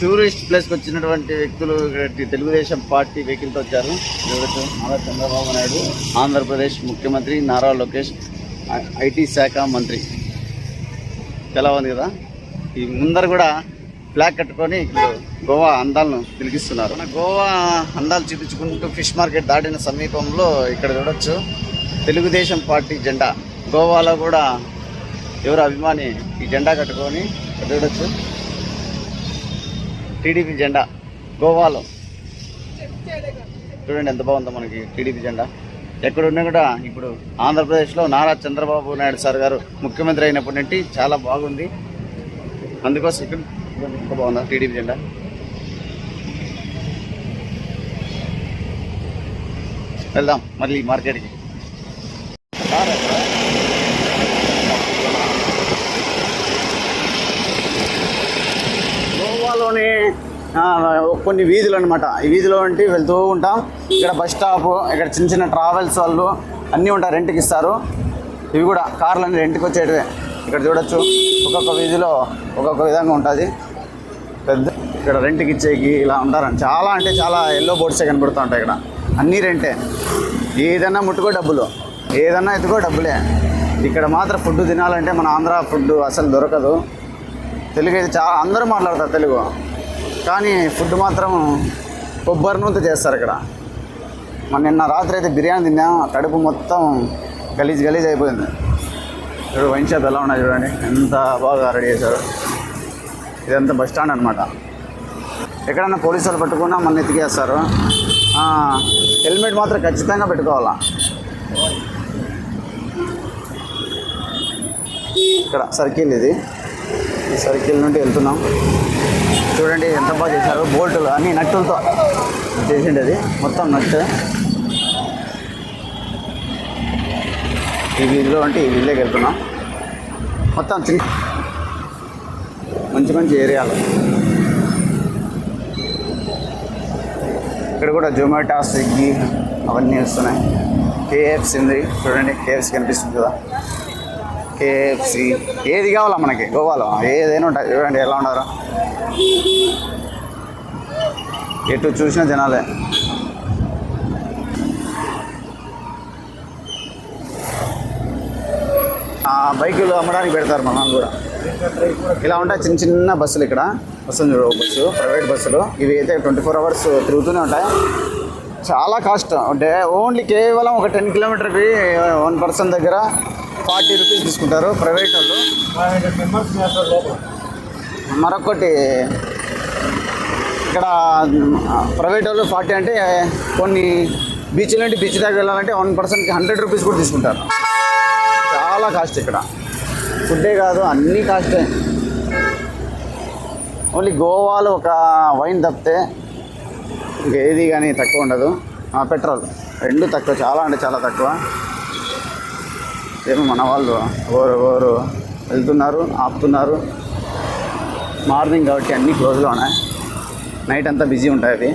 Tourist ప్లేస్కి వచ్చినటువంటి వ్యక్తులు తెలుగుదేశం పార్టీ వెహికల్తో వచ్చారు. ఎవరైతే నారా చంద్రబాబు నాయుడు ఆంధ్రప్రదేశ్ ముఖ్యమంత్రి నారా లోకేష్ ఐటీ శాఖ మంత్రి. ఎలా ఉంది కదా? ఈ ముందర కూడా ఫ్లాగ్ కట్టుకొని ఇప్పుడు గోవా అందాలను తిరిగిస్తున్నారు. మన గోవా అందాలు చూపించుకుంటూ ఫిష్ మార్కెట్ దాటిన సమీపంలో ఇక్కడ చూడొచ్చు. తెలుగుదేశం పార్టీ జెండా. గోవాలో కూడా ఎవరు అభిమాని ఈ జెండా కట్టుకొని ఇక్కడ చూడొచ్చు. టీడీపీ జెండా గోవాలో. చూడండి ఎంత బాగుందో మనకి టీడీపీ జెండా. ఎక్కడున్నా కూడా ఇప్పుడు ఆంధ్రప్రదేశ్లో నారా చంద్రబాబు నాయుడు సార్ గారు ముఖ్యమంత్రి అయినప్పటి నుండి చాలా బాగుంది. అందుకోసం ఇక్కడ ఎంత బాగుందా టీడీపీ జెండా? వెళ్దాం మళ్ళీ మార్కెట్కి. కొన్ని వీధులు అనమాట ఈ వీధిలో ఉంటే వెళ్తూ ఉంటాం. ఇక్కడ బస్ స్టాప్ ఇక్కడ చిన్న చిన్న ట్రావెల్స్ వాళ్ళు అన్నీ ఉంటాయి రెంట్కి ఇస్తారు. ఇవి కూడా కార్లు అన్ని రెంట్కి వచ్చేటివే. ఇక్కడ చూడొచ్చు ఒక్కొక్క వీధిలో ఒక్కొక్క విధంగా ఉంటుంది. పెద్ద ఇక్కడ రెంట్కి ఇచ్చేకి ఇలా ఉంటారని చాలా అంటే చాలా ఎల్లో బోర్డ్సే కనబడుతూ ఉంటాయి ఇక్కడ. అన్నీ రెంటే. ఏదన్నా ముట్టుకో డబ్బులు. ఏదన్నా ఎత్తుకో డబ్బులే. ఇక్కడ మాత్రం ఫుడ్ తినాలంటే మన ఆంధ్ర ఫుడ్ అసలు దొరకదు. తెలుగు అయితే చాలా అందరూ మాట్లాడతారు తెలుగు. కానీ ఫుడ్ మాత్రం కొబ్బరి నూనెతో చేస్తారు ఇక్కడ. మన నిన్న రాత్రి అయితే బిర్యానీ తిన్నాం కడుపు మొత్తం గలీజ్ గలీజ్ అయిపోయింది. ఇప్పుడు వైన్ షాప్ ఎలా ఉన్నాయి చూడండి ఎంత బాగా రెడీ చేశారు. ఇదంతా బస్ స్టాండ్ అనమాట ఎక్కడన్నా పోలీసు వాళ్ళు పట్టుకున్నా మన ఎతికేస్తారు హెల్మెట్ మాత్రం ఖచ్చితంగా పెట్టుకోవాలా. ఇక్కడ సర్కిల్ ఇది. ఈ సర్కిల్ నుండి వెళ్తున్నాం. చూడండి ఎంత బాగా చేశారు. బోల్టులు అన్ని నట్టులతో చేసిండి అది మొత్తం నట్టు. ఈ వీధిలో అంటే ఈ వీధిలోకి వెళ్తున్నాం. మొత్తం చిన్న మంచి మంచి ఏరియాలు. ఇక్కడ కూడా జొమాటో స్విగ్గీ అవన్నీ వస్తున్నాయి. కేఎఫ్సి ఉంది. చూడండి కేఎఫ్సి కనిపిస్తుంది కదా. కేఎఫ్సి ఏది కావాలా మనకి? గోవాలో? ఏదైనా ఉంటాయి చూడండి ఎలా ఉన్నారు? ఎటు చూసిన జనాలే. బైకులు అమ్మడానికి పెడతారు మన కూడా. ఇలా ఉంటాయి చిన్న చిన్న బస్సులు ఇక్కడ. వస్తుంది చూడు బస్సు ప్రైవేట్ బస్సులు. ఇవి అయితే ట్వంటీ ఫోర్ అవర్స్ తిరుగుతూనే ఉంటాయి. చాలా కాస్ట్ అంటే ఓన్లీ కేవలం ఒక టెన్ కిలోమీటర్కి వన్ పర్సన్ దగ్గర ఫార్టీ రూపీస్ తీసుకుంటారు ప్రైవేట్ వాళ్ళు. మరొకటి ఇక్కడ ప్రైవేట్ వాళ్ళు ఫార్టీ అంటే కొన్ని బీచ్ నుండి బీచ్ దాకా వెళ్ళాలంటే వన్ పర్సన్కి హండ్రెడ్ రూపీస్ కూడా తీసుకుంటారు. చాలా కాస్ట్ ఇక్కడ. ఫుడ్డే కాదు అన్నీ కాస్టే. ఓన్లీ గోవాలో ఒక వైన్ తప్పితే ఇంకా ఏది కానీ తక్కువ ఉండదు. ఆ, పెట్రోల్. రెండు తక్కువ చాలా అంటే చాలా తక్కువ. ఏమో మన వాళ్ళు ఓరు ఓరు వెళ్తున్నారు ఆపుతున్నారు. మార్నింగ్ కాబట్టి అన్నీ క్లోజ్గా ఉన్నాయి. నైట్ అంతా బిజీ ఉంటాయి అవి.